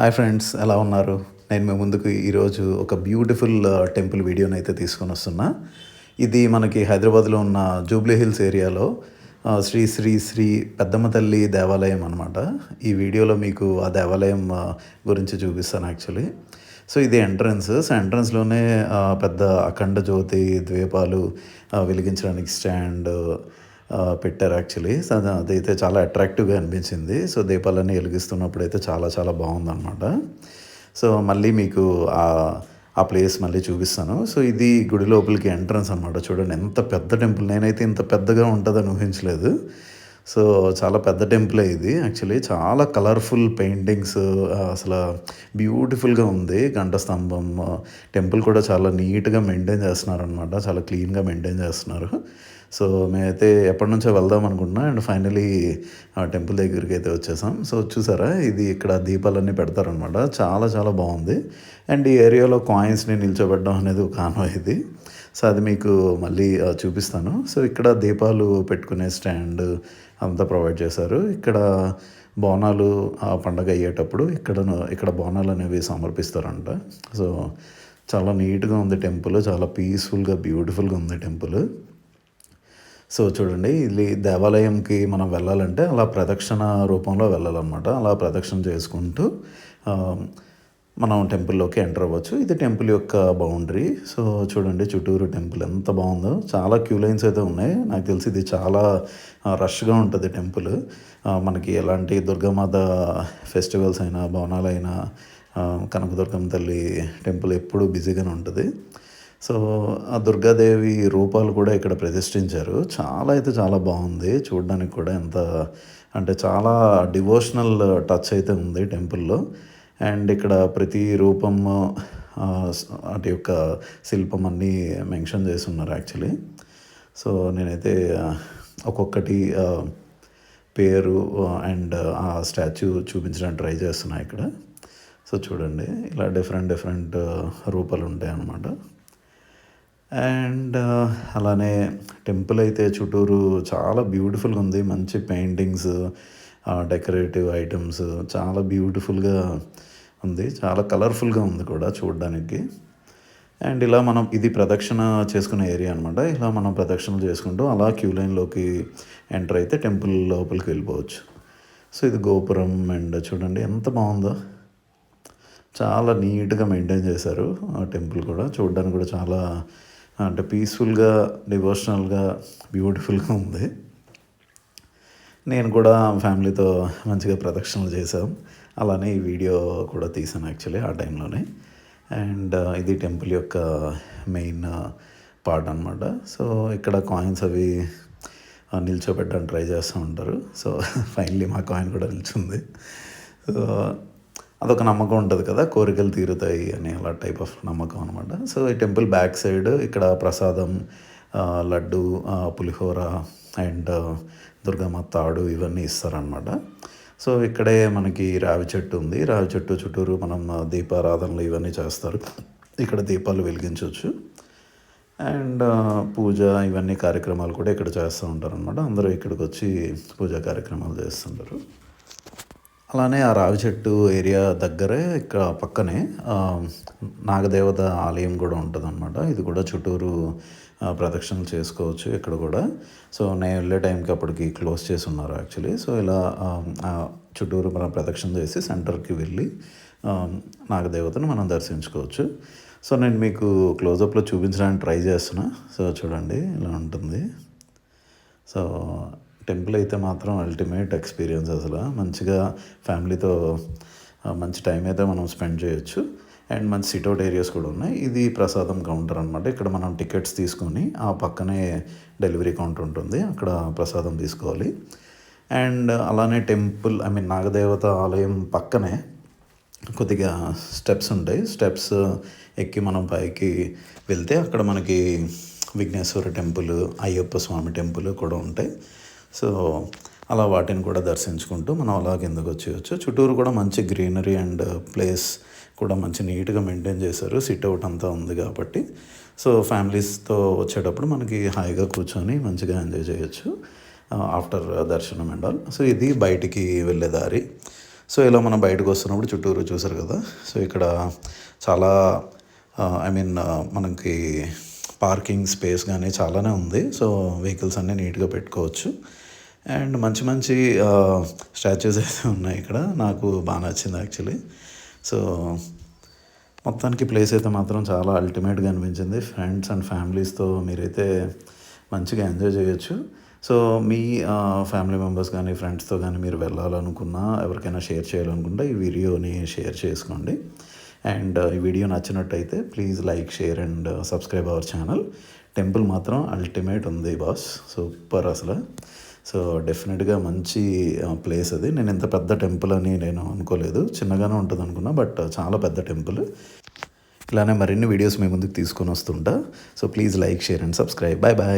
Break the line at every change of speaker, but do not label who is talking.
Hi friends ఎలా ఉన్నారు? నేను మీ ముందుకు ఈరోజు ఒక బ్యూటిఫుల్ టెంపుల్ వీడియోని అయితే తీసుకొని వస్తున్నా. ఇది మనకి హైదరాబాద్లో ఉన్న జూబ్లీ హిల్స్ ఏరియాలో శ్రీ శ్రీ శ్రీ పెద్దమ్మ తల్లి దేవాలయం అనమాట ఈ వీడియోలో మీకు ఆ దేవాలయం గురించి చూపిస్తాను యాక్చువల్లీ. సో ఇది ఎంట్రన్స్. సో ఎంట్రన్స్లోనే పెద్ద అఖండ జ్యోతి ద్వీపాలు వెలిగించడానికి స్టాండ్ పెట్టారు యాక్చువల్లీ అదైతే చాలా అట్రాక్టివ్గా అనిపించింది. సో దీపాలన్నీ వెలిగిస్తున్నప్పుడు అయితే చాలా చాలా బాగుందన్నమాట. సో మళ్ళీ మీకు ఆ ఆ ప్లేస్ మళ్ళీ చూపిస్తాను. సో ఇది గుడి లోపలికి ఎంట్రన్స్ అనమాట చూడండి ఎంత పెద్ద టెంపుల్ నేనైతే ఇంత పెద్దగా ఉంటుందని ఊహించలేదు. సో చాలా పెద్ద టెంపులే ఇది. యాక్చువల్లీ చాలా కలర్ఫుల్ పెయింటింగ్స్ అసలు బ్యూటిఫుల్గా ఉంది. గంట స్తంభం టెంపుల్ కూడా చాలా నీట్గా మెయింటైన్ చేస్తున్నారు అనమాట చాలా క్లీన్గా మెయింటైన్ చేస్తున్నారు. సో మేమైతే ఎప్పటి నుంచో వెళ్దాం అనుకుంటున్నా. అండ్ ఫైనలీ ఆ టెంపుల్ దగ్గరికి అయితే వచ్చేసాం. సో చూసారా ఇది ఇక్కడ దీపాలన్నీ పెడతారనమాట. చాలా చాలా బాగుంది. అండ్ ఈ ఏరియాలో కాయిన్స్ని నిల్చోబెట్టడం అనేది ఒక ఇది. సో అది మీకు మళ్ళీ చూపిస్తాను. సో ఇక్కడ దీపాలు పెట్టుకునే స్టాండ్ అంతా ప్రొవైడ్ చేశారు. ఇక్కడ బోనాలు ఆ పండగ అయ్యేటప్పుడు ఇక్కడ ఇక్కడ బోనాలు అనేవి సమర్పిస్తారంట. సో చాలా నీట్గా ఉంది టెంపుల్. చాలా పీస్ఫుల్గా బ్యూటిఫుల్గా ఉంది టెంపుల్. సో చూడండి ఇది దేవాలయంకి మనం వెళ్ళాలంటే అలా ప్రదక్షిణ రూపంలో వెళ్ళాలన్నమాట. అలా ప్రదక్షిణ చేసుకుంటూ మనం టెంపుల్లోకి ఎంటర్ అవ్వచ్చు. ఇది టెంపుల్ యొక్క బౌండరీ. సో చూడండి చుట్టూరు టెంపుల్ ఎంత బాగుందో. చాలా క్యూ లైన్స్ అయితే ఉన్నాయి. నాకు తెలిసి ఇది చాలా రష్గా ఉంటుంది టెంపుల్. మనకి ఎలాంటి దుర్గామాత ఫెస్టివల్స్ అయినా భవనాలైనా కనకదుర్గం కనకదుర్గమ్మ తల్లి టెంపుల్ ఎప్పుడూ బిజీగానే ఉంటుంది. సో ఆ దుర్గాదేవి రూపాలు కూడా ఇక్కడ ప్రతిష్ఠించారు. చాలా అయితే చాలా బాగుంది. చూడడానికి కూడా ఎంత అంటే చాలా డివోషనల్ టచ్ అయితే ఉంది టెంపుల్లో. అండ్ ఇక్కడ ప్రతి రూపం వాటి యొక్క శిల్పం అన్నీ మెన్షన్ చేసి ఉన్నారు యాక్చువల్లీ. సో నేనైతే ఒక్కొక్కటి పేరు అండ్ ఆ స్టాచ్యూ చూపించడానికి ట్రై చేస్తున్నా ఇక్కడ. సో చూడండి. ఇలా డిఫరెంట్ డిఫరెంట్ రూపాలు ఉంటాయి అన్నమాట అండ్ అలానే టెంపుల్ అయితే చుట్టూరు చాలా బ్యూటిఫుల్గా ఉంది. మంచి పెయింటింగ్స్ డెకరేటివ్ ఐటమ్స్ చాలా బ్యూటిఫుల్గా ఉంది. చాలా కలర్ఫుల్గా ఉంది కూడా చూడడానికి. అండ్ ఇలా మనం ఇది ప్రదక్షిణ చేసుకునే ఏరియా అనమాట ఇలా మనం ప్రదక్షిణ చేసుకుంటూ అలా క్యూ లైన్లోకి ఎంటర్ అయితే టెంపుల్ లోపలికి వెళ్ళిపోవచ్చు. సో ఇది గోపురం అండ్ చూడండి ఎంత బాగుందో. చాలా నీట్గా మెయింటైన్ చేశారు ఆ టెంపుల్ కూడా. చూడడానికి కూడా చాలా అంటే పీస్ఫుల్గా డివోషనల్గా బ్యూటిఫుల్గా ఉంది. నేను కూడా ఫ్యామిలీతో మంచిగా ప్రదక్షిణలు చేశాం. అలానే ఈ వీడియో కూడా తీసాను యాక్చువల్లీ ఆ టైంలోనే అండ్ uh, ఇది టెంపుల్ యొక్క మెయిన్ పార్ట్ అనమాట సో ఇక్కడ కాయిన్స్ అవి నిల్చోబెట్టడానికి ట్రై చేస్తూ ఉంటారు. సో ఫైనలీ మా కాయిన్ కూడా నిల్చుంది. సో అదొక నమ్మకం ఉంటుంది కదా కోరికలు తీరుతాయి అని అలా టైప్ ఆఫ్ నమ్మకం అనమాట సో ఈ టెంపుల్ బ్యాక్ సైడ్ ఇక్కడ ప్రసాదం లడ్డు పులిహోర అండ్ దుర్గమ్మ తాడు ఇవన్నీ ఇస్తారనమాట సో ఇక్కడే మనకి రావి చెట్టు ఉంది. రావి చెట్టు చుట్టూరు మనం దీపారాధనలు ఇవన్నీ చేస్తారు. ఇక్కడ దీపాలు వెలిగించవచ్చు. అండ్ పూజ ఇవన్నీ కార్యక్రమాలు కూడా ఇక్కడ చేస్తూ ఉంటారు అనమాట అందరూ ఇక్కడికి వచ్చి పూజా కార్యక్రమాలు చేస్తుంటారు. అలానే ఆ రావి చెట్టు ఏరియా దగ్గరే ఇక్కడ పక్కనే నాగదేవత ఆలయం కూడా ఉంటుందన్నమాట. ఇది కూడా చుట్టూరు ప్రదక్షిణలు చేసుకోవచ్చు ఇక్కడ కూడా. సో నేను వెళ్ళే టైంకి అప్పటికి క్లోజ్ చేసి ఉన్నారు యాక్చువల్లీ. సో ఇలా చుట్టూరు మనం ప్రదక్షిణ చేసి సెంటర్కి వెళ్ళి నాగదేవతను మనం దర్శించుకోవచ్చు. సో నేను మీకు క్లోజప్లో చూపించడానికి ట్రై చేస్తున్నా. సో చూడండి ఇలా ఉంటుంది. సో టెంపుల్ అయితే మాత్రం అల్టిమేట్ ఎక్స్పీరియన్స్ అసలు. మంచిగా ఫ్యామిలీతో మంచి టైం అయితే మనం స్పెండ్ చేయొచ్చు. అండ్ మంచి సిట్అవుట్ ఏరియాస్ కూడా ఉన్నాయి. ఇది ప్రసాదం కౌంటర్ అనమాట ఇక్కడ మనం టికెట్స్ తీసుకొని ఆ పక్కనే డెలివరీ కౌంటర్ ఉంటుంది. అక్కడ ప్రసాదం తీసుకోవాలి. అండ్ అలానే టెంపుల్ ఐ మీన్ నాగదేవత ఆలయం పక్కనే కొద్దిగా స్టెప్స్ ఉంటాయి. స్టెప్స్ ఎక్కి మనం పైకి వెళ్తే అక్కడ మనకి విఘ్నేశ్వర టెంపుల్ అయ్యప్ప స్వామి టెంపుల్ కూడా ఉంటాయి. సో అలా వాటిని కూడా దర్శించుకుంటూ మనం అలా కిందకు వచ్చేయచ్చు? చుట్టూరు కూడా మంచి గ్రీనరీ అండ్ ప్లేస్ కూడా మంచి నీట్గా మెయింటైన్ చేశారు. సిట్ అవుట్ అంతా ఉంది కాబట్టి. సో ఫ్యామిలీస్తో వచ్చేటప్పుడు మనకి హాయిగా కూర్చొని మంచిగా ఎంజాయ్ చేయొచ్చు. ఆఫ్టర్ దర్శనం అండ్ ఆల్. సో ఇది బయటికి వెళ్ళే దారి. సో ఇలా మనం బయటకు వస్తున్నప్పుడు చుట్టూరు చూసారు కదా. సో ఇక్కడ చాలా ఐ మీన్ మనకి పార్కింగ్ స్పేస్ కానీ చాలానే ఉంది. సో వెహికల్స్ అన్నీ నీట్గా పెట్టుకోవచ్చు. అండ్ మంచి మంచి స్టాచ్యూస్ అయితే ఉన్నాయి ఇక్కడ. నాకు బాగా నచ్చింది యాక్చువల్లీ సో మొత్తానికి ప్లేస్ అయితే మాత్రం చాలా అల్టిమేట్గా అనిపించింది. ఫ్రెండ్స్ అండ్ ఫ్యామిలీస్తో మీరైతే మంచిగా ఎంజాయ్ చేయొచ్చు. సో మీ ఫ్యామిలీ మెంబర్స్ కానీ ఫ్రెండ్స్తో కానీ మీరు వెళ్ళాలనుకున్నా ఎవరికైనా షేర్ చేయాలనుకుంటే ఈ వీడియోని షేర్ చేసుకోండి. అండ్ ఈ వీడియో నచ్చినట్టయితే please like share and uh, subscribe our channel. Temple మాత్రం అల్టిమేట్ ఉంది బాస్. సూపర్ అసలు. సో డెఫినెట్గా మంచి uh, ప్లేస్ అది. నేను ఇంత పెద్ద టెంపుల్ అని నేను అనుకోలేదు. చిన్నగానే ఉంటుంది అనుకున్నా బట్ uh, చాలా పెద్ద టెంపుల్. ఇలానే మరిన్ని వీడియోస్ మీ ముందుకు తీసుకొని వస్తుంటా. So please like share and subscribe bye bye